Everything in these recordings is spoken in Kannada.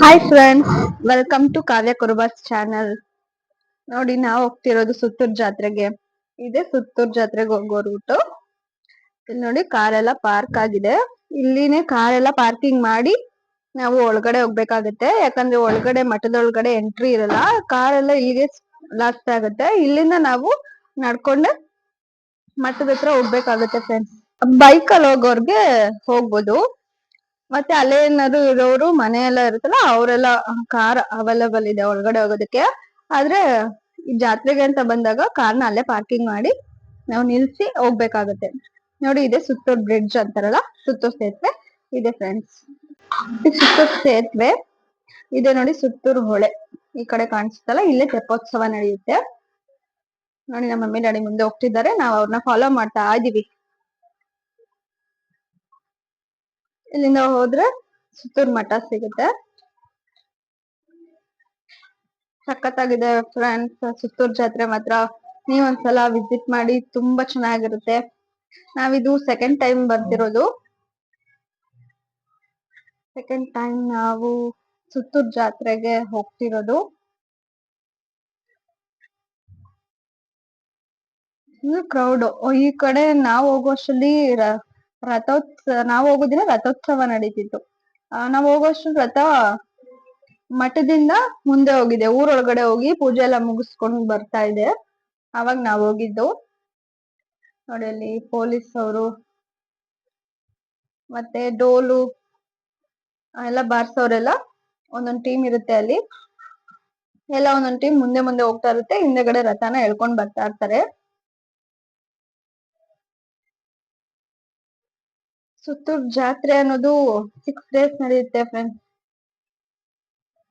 Hi friends welcome to Kavya Kurubas channel ನೋಡಿ, ನಾವು ಹೋಗ್ತಿರೋದು ಸುತ್ತೂರ್ ಜಾತ್ರೆಗೆ. ಇದೆ ಸುತ್ತೂರ್ ಜಾತ್ರೆಗೆ ಹೋಗೋ ರೂಟು ಇಲ್ಲಿ ನೋಡಿ ಕಾರೆಲ್ಲ ಪಾರ್ಕ್ ಆಗಿದೆ. ಇಲ್ಲಿನೇ ಕಾರೆಲ್ಲ ಪಾರ್ಕಿಂಗ್ ಮಾಡಿ ನಾವು ಒಳಗಡೆ ಹೋಗ್ಬೇಕಾಗತ್ತೆ. ಯಾಕಂದ್ರೆ ಒಳಗಡೆ ಮಠದೊಳಗಡೆ ಎಂಟ್ರಿ ಇರಲ್ಲ. ಕಾರೆಲ್ಲ ಇಲ್ಲಿಗೆ ಲಾಸ್ಟ್ ಆಗುತ್ತೆ. ಇಲ್ಲಿಂದ ನಾವು ನಡ್ಕೊಂಡೆ ಮಠದ ಹತ್ರ ಹೋಗ್ಬೇಕಾಗತ್ತೆ ಫ್ರೆಂಡ್ಸ್ ಬೈಕ್ ಅಲ್ಲಿ ಹೋಗೋರ್ಗೆ ಹೋಗ್ಬೋದು. ಮತ್ತೆ ಅಲ್ಲೇ ಏನಾದ್ರು ಇರೋರು ಮನೆ ಎಲ್ಲ ಇರುತ್ತಲ್ಲ, ಅವರೆಲ್ಲ ಕಾರ್ ಅವೈಲೇಬಲ್ ಇದೆ ಒಳಗಡೆ ಹೋಗೋದಕ್ಕೆ. ಆದ್ರೆ ಈ ಜಾತ್ರೆಗೆ ಅಂತ ಬಂದಾಗ ಕಾರ್ನ ಅಲ್ಲೇ ಪಾರ್ಕಿಂಗ್ ಮಾಡಿ ನಾವು ನಿಲ್ಸಿ ಹೋಗ್ಬೇಕಾಗತ್ತೆ. ನೋಡಿ ಇದೆ ಸುತ್ತೂರ್ ಬ್ರಿಡ್ಜ್ ಅಂತಾರಲ್ಲ, ಸುತ್ತೂರ್ ಸೇತುವೆ. ಇದೆ ಫ್ರೆಂಡ್ಸ್ ಸುತ್ತೂರ್ ಸೇತುವೆ, ಇದೆ ನೋಡಿ ಸುತ್ತೂರ್ ಹೊಳೆ. ಈ ಕಡೆ ಕಾಣಿಸುತ್ತಲ್ಲ, ಇಲ್ಲೇ ತೆಪ್ಪೋತ್ಸವ ನಡೆಯುತ್ತೆ. ನೋಡಿ ನಮ್ಮ ಮಮ್ಮಿ, ಡ್ಯಾಡಿ ಮುಂದೆ ಹೋಗ್ತಿದ್ದಾರೆ. ನಾವು ಅವ್ರನ್ನ ಫಾಲೋ ಮಾಡ್ತಾ ಇದೀವಿ. ಇಲ್ಲಿಂದ ಹೋದ್ರೆ ಸುತ್ತೂರ್ ಮಠ ಸಿಗುತ್ತೆ. ಸಖತ್ತಾಗಿದೆ ಫ್ರೆಂಡ್ಸ್ ಸುತ್ತೂರ್ ಜಾತ್ರೆ ಮಾತ್ರ. ನೀವ್ ಒಂದ್ಸಲ ವಿಸಿಟ್ ಮಾಡಿ ತುಂಬಾ ಚೆನ್ನಾಗಿರುತ್ತೆ. ನಾವಿದು ಸೆಕೆಂಡ್ ಟೈಮ್ ಬರ್ತಿರೋದು. ಸೆಕೆಂಡ್ ಟೈಮ್ ನಾವು ಸುತ್ತೂರ್ ಜಾತ್ರೆಗೆ ಹೋಗ್ತಿರೋದು. ಕ್ರೌಡ್ ಈ ಕಡೆ ನಾವು ಹೋಗೋಷ್ಟರಲ್ಲಿ ರಥೋತ್ಸವ ನಾವು ಹೋಗೋ ದಿನ ರಥೋತ್ಸವ ನಡೀತಿತ್ತು. ನಾವು ಹೋಗೋಷ್ಟು ರಥ ಮಠದಿಂದ ಮುಂದೆ ಹೋಗಿದೆ. ಊರೊಳಗಡೆ ಹೋಗಿ ಪೂಜೆ ಎಲ್ಲ ಮುಗಿಸ್ಕೊಂಡು ಬರ್ತಾ ಇದೆ. ಅವಾಗ ನಾವು ಹೋಗಿದ್ದು. ನೋಡಿ ಅಲ್ಲಿ ಪೊಲೀಸ್ ಅವರು, ಮತ್ತೆ ಡೋಲು ಎಲ್ಲ ಬಾರ್ಸೋರೆಲ್ಲ ಒಂದೊಂದ್ ಟೀಮ್ ಇರುತ್ತೆ ಅಲ್ಲಿ. ಎಲ್ಲ ಒಂದೊಂದ್ ಟೀಮ್ ಮುಂದೆ ಮುಂದೆ ಹೋಗ್ತಾ ಇರುತ್ತೆ. ಹಿಂದೆಗಡೆ ರಥನ ಎಳ್ಕೊಂಡ್ ಬರ್ತಾ ಇರ್ತಾರೆ. ಸುತ್ತೂರ್ ಜಾತ್ರೆ ಅನ್ನೋದು ಸಿಕ್ಸ್ ಡೇಸ್ ನಡೆಯುತ್ತೆ ಫ್ರೆಂಡ್ಸ್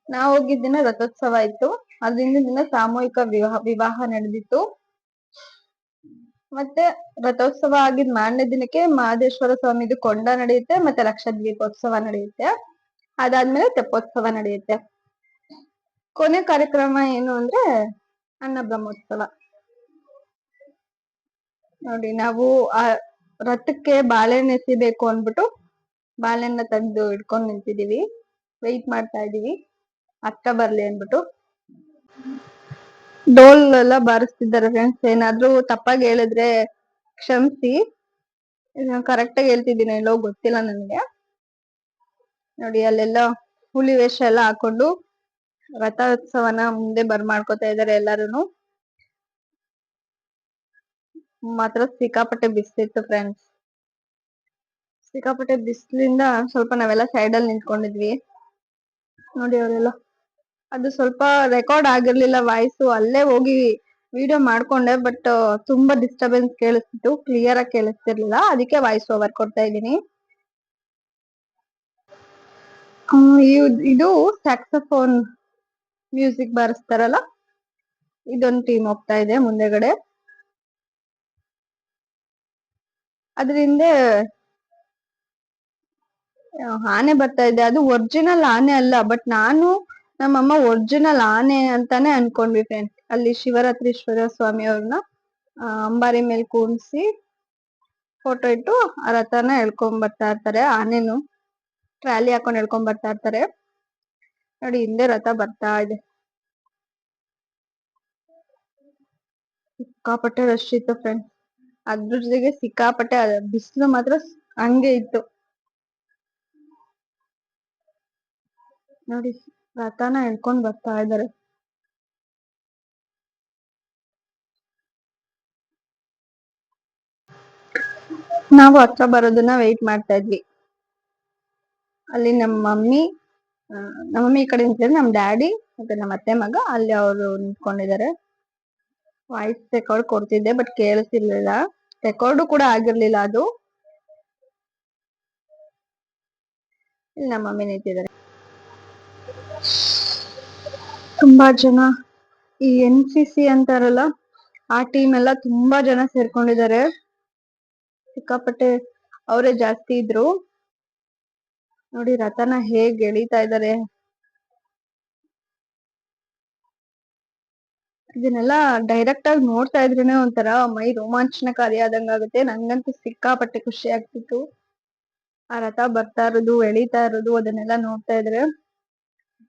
ನಾವು ಹೋಗಿದ್ದ ದಿನ ರಥೋತ್ಸವ ಇತ್ತು. ಅದ್ರಿಂದ ದಿನ ಸಾಮೂಹಿಕ ವಿವಾಹ ವಿವಾಹ ನಡೆದಿತ್ತು. ಮತ್ತೆ ರಥೋತ್ಸವ ಆಗಿದ್ ಮಾರನೇ ದಿನಕ್ಕೆ ಮಹದೇಶ್ವರ ಸ್ವಾಮಿದು ಕೊಂಡ ನಡೆಯುತ್ತೆ, ಮತ್ತೆ ಲಕ್ಷದ್ವೀಪೋತ್ಸವ ನಡೆಯುತ್ತೆ. ಅದಾದ್ಮೇಲೆ ತೆಪ್ಪೋತ್ಸವ ನಡೆಯುತ್ತೆ. ಕೊನೆ ಕಾರ್ಯಕ್ರಮ ಏನು ಅಂದ್ರೆ ಅನ್ನ ಬ್ರಹ್ಮೋತ್ಸವ. ನೋಡಿ, ನಾವು ಆ ರಥಕ್ಕೆ ಬಾಳೆಹಣ್ಣು ಎಸಿಬೇಕು ಅಂದ್ಬಿಟ್ಟು ಬಾಳೆಹಣ್ಣ ತಂದು ಇಟ್ಕೊಂಡ್ ನಿಂತಿದೀವಿ. ವೆಯ್ಟ್ ಮಾಡ್ತಾ ಇದೀವಿ. ಅಕ್ಕ ಬರ್ಲಿ ಅಂದ್ಬಿಟ್ಟು. ಡೋಲ್ ಎಲ್ಲ ಬಾರಿಸ್ತಿದ್ದಾರೆ ಫ್ರೆಂಡ್ಸ್ ಏನಾದ್ರೂ ತಪ್ಪಾಗಿ ಹೇಳಿದ್ರೆ ಕ್ಷಮಿಸಿ. ಕರೆಕ್ಟ್ ಆಗಿ ಹೇಳ್ತಿದ್ದೀನಿ ಎಲ್ಲೋ ಗೊತ್ತಿಲ್ಲ ನನಗೆ. ನೋಡಿ, ಅಲ್ಲೆಲ್ಲ ಹುಲಿ ವೇಷ ಎಲ್ಲ ಹಾಕೊಂಡು ರಥೋತ್ಸವನ ಮುಂದೆ ಬರ್ ಮಾಡ್ಕೋತಾ ಇದಾರೆ ಎಲ್ಲಾರುನು. ಮಾತ್ರ ಸಿಕ್ಕಾಪಟ್ಟೆ ಬಿಸ್ಲಿತ್ತು ಫ್ರೆಂಡ್ಸ್ ಸಿಕ್ಕಾಪಟ್ಟೆ ಬಿಸ್ಲಿಂದ ಸ್ವಲ್ಪ ನಾವೆಲ್ಲ ಸೈಡ್ ಅಲ್ಲಿ ನಿಂತ್ಕೊಂಡಿದ್ವಿ. ನೋಡಿ ಅವರೆಲ್ಲ, ಅದು ಸ್ವಲ್ಪ ರೆಕಾರ್ಡ್ ಆಗಿರ್ಲಿಲ್ಲ ವಾಯ್ಸು ಅಲ್ಲೇ ಹೋಗಿ ವಿಡಿಯೋ ಮಾಡ್ಕೊಂಡೆ ಬಟ್ ತುಂಬಾ ಡಿಸ್ಟರ್ಬೆನ್ಸ್ ಕೇಳಿಸ್ತಿತ್ತು ಕ್ಲಿಯರ್ ಆಗಿ ಕೇಳಿಸ್ತಿರ್ಲಿಲ್ಲ. ಅದಕ್ಕೆ ವಾಯ್ಸ್ ಓವರ್ ಕೊಡ್ತಾ ಇದ್ದೀನಿ. ಇದು ಸ್ಯಾಕ್ಸಫೋನ್ ಮ್ಯೂಸಿಕ್ ಬಾರಿಸ್ತಾರಲ್ಲ, ಇದೊಂದು ಟೀಮ್ ಹೋಗ್ತಾ ಇದೆ ಮುಂದೆಗಡೆ. ಅದ್ರ ಹಿಂದೆ ಆ, ಆನೆ ಬರ್ತಾ ಇದೆ. ಅದು ಒರಿಜಿನಲ್ ಆನೆ ಅಲ್ಲ ಬಟ್ ನಾನು ನಮ್ಮಮ್ಮ ಒರಿಜಿನಲ್ ಆನೆ ಅಂತಾನೆ ಅನ್ಕೊಂಡ್ವಿ ಫ್ರೆಂಡ್ ಅಲ್ಲಿ ಶಿವರಾತ್ರೀಶ್ವರ ಸ್ವಾಮಿ ಅವ್ರನ್ನ ಅಂಬಾರಿ ಮೇಲೆ ಕೂರಿಸಿ ಫೋಟೋ ಇಟ್ಟು ಆ ರಥನ ಎಳ್ಕೊಂಡ್ ಬರ್ತಾ ಇರ್ತಾರೆ. ಆನೆನು ಟ್ರಾಲಿ ಹಾಕೊಂಡ್ ಎಳ್ಕೊಂಡ್ ಬರ್ತಾ ಇರ್ತಾರೆ. ನೋಡಿ ಹಿಂದೆ ರಥ ಬರ್ತಾ ಇದೆ. ಸಿಕ್ಕಾಪಟ್ಟೆ ರಶ್ ಇತ್ತು ಫ್ರೆಂಡ್ಸ್ ಅದ್ರ ಜೊತೆಗೆ ಸಿಕ್ಕಾಪಟ್ಟೆ ಬಿಸಿಲು ಮಾತ್ರ ಹಂಗೆ ಇತ್ತು. ನೋಡಿ ರಥನ ಎಳ್ಕೊಂಡ್ ಬರ್ತಾ ಇದಾರೆ. ನಾವು ಹತ್ರ ಬರೋದನ್ನ ವೆಯ್ಟ್ ಮಾಡ್ತಾ ಇದ್ವಿ. ಅಲ್ಲಿ ನಮ್ಮ ಮಮ್ಮಿ ನಮ್ಮ ಮಮ್ಮಿ ಈ ಕಡೆ ನಿಂತಿದ್ರೆ, ನಮ್ಮ ಡ್ಯಾಡಿ ಮತ್ತೆ ನಮ್ಮ ಅತ್ತೆ ಮಗ, ಅಲ್ಲಿ ಅವರು ನಿಂತ್ಕೊಂಡಿದ್ದಾರೆ. ವಾಯ್ಸ್ ರೆಕಾರ್ಡ್ ಕೊಡ್ತಿದ್ದೆ ಬಟ್ ಕೇಳಿಸಿರ್ಲಿಲ್ಲ ರೆಕಾರ್ಡು ಕೂಡ ಆಗಿರ್ಲಿಲ್ಲ ಅದು. ನಮ್ಮ ಮಮ್ಮಿ ನಿಂತಿದ್ದಾರೆ. ತುಂಬಾ ಜನ ಈ ಎನ್ ಸಿ ಸಿ ಅಂತಾರಲ್ಲ, ಆ ಟೀಮ್ ಎಲ್ಲ ತುಂಬಾ ಜನ ಸೇರ್ಕೊಂಡಿದ್ದಾರೆ. ಸಿಕ್ಕಾಪಟ್ಟೆ ಅವರೇ ಜಾಸ್ತಿ ಇದ್ರು. ನೋಡಿ ರಥನ ಹೇಗ್ ಎಳಿತಾ ಇದ್ದಾರೆ. ಇದನ್ನೆಲ್ಲ ಡೈರೆಕ್ಟ್ ಆಗಿ ನೋಡ್ತಾ ಇದ್ರೇನೆ ಒಂಥರ ಮೈ ರೋಮಾಂಚನಕಾರಿ ಆದಂಗ ಆಗುತ್ತೆ. ನಂಗಂತೂ ಸಿಕ್ಕಾಪಟ್ಟೆ ಖುಷಿ ಆಗ್ತಿತ್ತು. ಆ ರಥ ಬರ್ತಾ ಇರೋದು, ಎಳಿತಾ ಇರೋದು, ಅದನ್ನೆಲ್ಲ ನೋಡ್ತಾ ಇದ್ರೆ.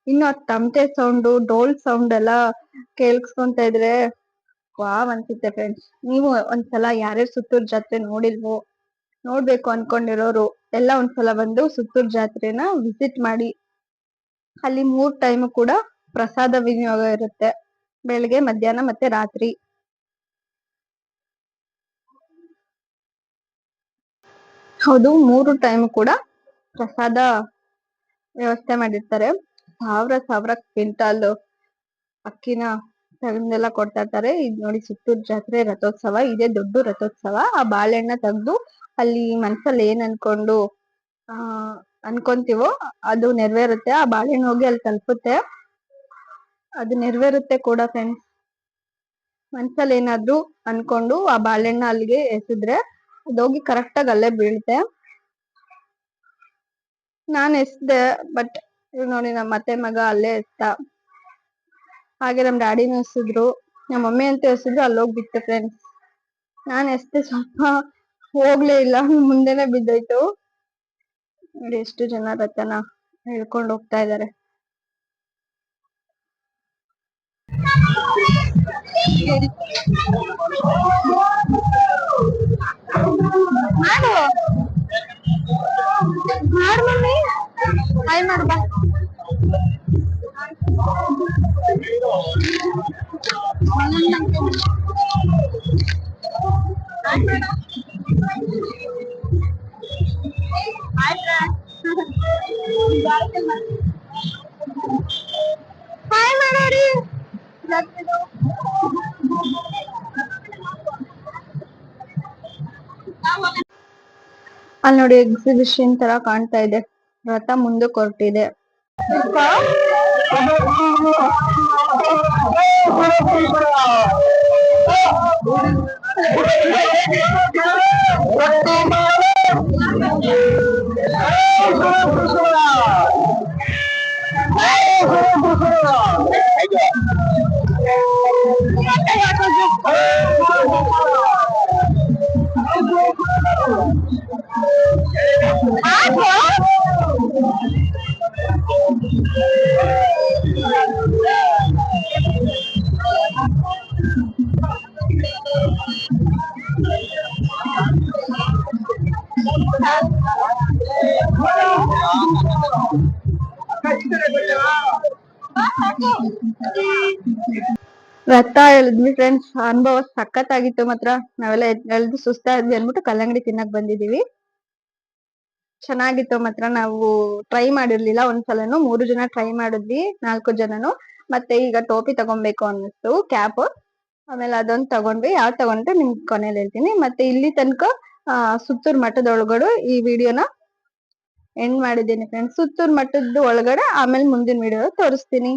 ಇನ್ನು ಆ ತಮಟೆ ಸೌಂಡು ಡೋಲ್ ಸೌಂಡ್ ಎಲ್ಲ ಕೇಳಿಸ್ಕೊಂತ ಇದ್ರೆ ವಾವ್ ಅನ್ಸುತ್ತೆ ಫ್ರೆಂಡ್ಸ್ ನೀವು ಒಂದ್ಸಲ ಯಾರ್ಯಾರು ಸುತ್ತೂರ್ ಜಾತ್ರೆ ನೋಡಿಲ್ವೋ, ನೋಡ್ಬೇಕು ಅನ್ಕೊಂಡಿರೋರು, ಎಲ್ಲ ಒಂದ್ಸಲ ಬಂದು ಸುತ್ತೂರ್ ಜಾತ್ರೆನ ವಿಸಿಟ್ ಮಾಡಿ. ಅಲ್ಲಿ ಮೂರ್ ಟೈಮ್ ಕೂಡ ಪ್ರಸಾದ ವಿನಿಯೋಗ ಇರುತ್ತೆ. ಬೆಳಗ್ಗೆ, ಮಧ್ಯಾಹ್ನ ಮತ್ತೆ ರಾತ್ರಿ. ಹೌದು, ಮೂರು ಟೈಮ್ ಕೂಡ ಪ್ರಸಾದ ವ್ಯವಸ್ಥೆ ಮಾಡಿರ್ತಾರೆ. ಸಾವಿರ ಸಾವಿರ ಕ್ವಿಂಟಾಲ್ ಅಕ್ಕಿನ ತಗೊಂಡೆಲ್ಲ ಕೊಡ್ತಾ ಇರ್ತಾರೆ. ಇದ್ ನೋಡಿ ಸುತ್ತೂರ್ ಜಾತ್ರೆ ರಥೋತ್ಸವ, ಇದೆ ದೊಡ್ಡ ರಥೋತ್ಸವ. ಆ ಬಾಳೆಹಣ್ಣ ತೆಗೆದು ಅಲ್ಲಿ ಮನ್ಸಲ್ಲಿ ಏನ್ ಅನ್ಕೊಂಡು, ಆ, ಅನ್ಕೊಂತೀವೋ ಅದು ನೆರವೇರುತ್ತೆ. ಆ ಬಾಳೆಹಣ್ಣು ಹೋಗಿ ಅಲ್ಲಿ ತಲುಪುತ್ತೆ. ಅದು ನೆರವೇರುತ್ತೆ ಕೂಡ ಫ್ರೆಂಡ್ಸ್ ಮನ್ಸಲ್ಲಿ ಏನಾದ್ರು ಅನ್ಕೊಂಡು ಆ ಬಾಳೆಹಣ್ಣ ಅಲ್ಲಿಗೆ ಎಸೆದ್ರೆ ಅದೋಗಿ ಕರೆಕ್ಟ್ ಆಗಿ ಅಲ್ಲೇ ಬೀಳುತ್ತೆ. ನಾನ್ ಎಸ್ದೆ ಬಟ್ ನೋಡಿ ನಮ್ಮ ಅತ್ತೆ ಮಗ ಅಲ್ಲೇ ಎಸ್ದ ಹಾಗೆ ನಮ್ ಡ್ಯಾಡಿನೂ ಎಸಿದ್ರು ನಮ್ಮ ಮಮ್ಮಿ ಅಂತ ಎಸಿದ್ರು ಅಲ್ಲೋಗಿ ಹೋಗಿ ಬಿತ್ತು ಫ್ರೆಂಡ್ಸ್ ನಾನ್ ಎಸ್ದೆ ಸ್ವಲ್ಪ ಹೋಗ್ಲೇ ಇಲ್ಲ, ಮುಂದೆನೆ ಬಿದ್ದೋಯ್ತು. ನೋಡಿ ಎಷ್ಟು ಜನ ರಥನ ಹೇಳ್ಕೊಂಡು ಹೋಗ್ತಾ ಇದಾರೆ. ಮಾಡು ಮಾಡು ಮಮ್ಮಿ ಹಾಯ್ ಮಾಡು ಬಾ ಹಾಯ್ ಮಾಡೋರಿ ಅಲ್ಲಿ ನೋಡಿ ಎಕ್ಸಿಬಿಷನ್ ತರ ಕಾಣ್ತಾ ಇದೆ. ರಥ ಮುಂದಕ್ಕೆ ಹೊರಟಿದೆ ರಥ ಎಳ್ದ್ವಿ ಫ್ರೆಂಡ್ಸ್ ಅನುಭವ ಸಖತ್ತಾಗಿತ್ತು ಮಾತ್ರ. ನಾವೆಲ್ಲ ಎಳ್ದು ಸುಸ್ತಾ ಇದ್ವಿ ಅನ್ಬಿಟ್ಟು ಕಲ್ಲಂಗಡಿ ತಿನ್ನಕ್ ಬಂದಿದೀವಿ ಚೆನ್ನಾಗಿತ್ತು ಮಾತ್ರ. ನಾವು ಟ್ರೈ ಮಾಡಿರ್ಲಿಲ್ಲ. ಒಂದ್ಸಲನು ಮೂರು ಜನ ಟ್ರೈ ಮಾಡಿದ್ವಿ, ನಾಲ್ಕು ಜನನು. ಮತ್ತೆ ಈಗ ಟೋಪಿ ತಗೊಬೇಕು ಅನ್ನಿಸ್ತು ಕ್ಯಾಪ್ ಆಮೇಲೆ ಅದೊಂದು ತಗೊಂಡ್ವಿ. ಯಾವ್ದು ತಗೊಂಡ್ರೆ ನಿಮ್ಗೆ ಕೊನೆಯಲ್ಲಿ ಹೇಳ್ತೀನಿ. ಮತ್ತೆ ಇಲ್ಲಿ ತನಕ ಸುತ್ತೂರ್ ಮಠದ ಒಳಗಡೆ ಈ ವಿಡಿಯೋನ ಎಂಡ್ ಮಾಡಿದ್ದೀನಿ ಫ್ರೆಂಡ್ಸ್ ಸುತ್ತೂರ್ ಮಠದ ಒಳಗಡೆ ಆಮೇಲೆ ಮುಂದಿನ ವಿಡಿಯೋ ತೋರಿಸ್ತೀನಿ.